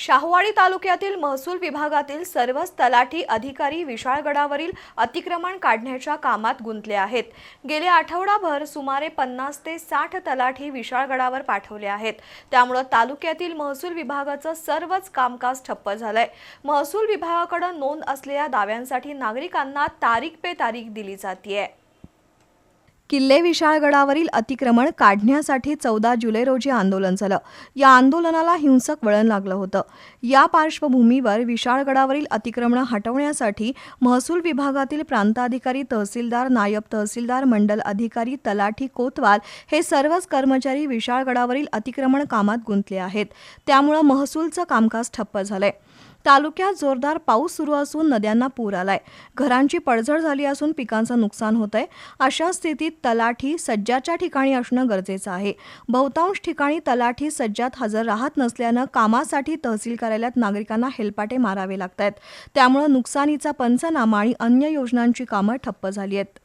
शाहूवाडी तालुक्यातील महसूल विभागातील सर्वच तलाठी अधिकारी विशाळगडावरील अतिक्रमण काढण्याच्या कामात गुंतले आहेत. गेले आठवडाभर सुमारे पन्नास ते साठ तलाठी विशाळगडावर पाठवले आहेत. त्यामुळं तालुक्यातील महसूल विभागाचं सर्वच कामकाज ठप्प झालंय. महसूल विभागाकडे नोंद असलेल्या दाव्यांसाठी नागरिकांना तारीख पे तारीख दिली जातीये. किल्ले विशाळगडावरील अतिक्रमण काढण्यासाठी चौदा जुलै रोजी आंदोलन झालं. या आंदोलनाला हिंसक वळण लागलं होतं. या पार्श्वभूमीवर विशाळगडावरील अतिक्रमणं हटवण्यासाठी महसूल विभागातील प्रांताधिकारी तहसीलदार नायब तहसीलदार मंडल अधिकारी तलाठी कोतवाल हे सर्वच कर्मचारी विशाळगडावरील अतिक्रमण कामात गुंतले आहेत. त्यामुळं महसूलचं कामकाज ठप्प झालंय. तालुक्यात जोरदार पाऊस सुरू असून नद्यांना पूर आलाय. घरांची पडझड झाली असून पिकांचं नुकसान होत आहे अशा स्थितीत तलाठी सज्जाच्या ठिकाणी असणं गरजेचं आहे. बहुतांश ठिकाणी तलाठी सज्जात हजर राहत नसल्यानं कामासाठी तहसील कार्यालयात नागरिकांना हेलपाटे मारावे लागत आहेत त्यामुळं नुकसानीचा पंचनामा आणि अन्य योजनांची कामं ठप्प झाली आहेत.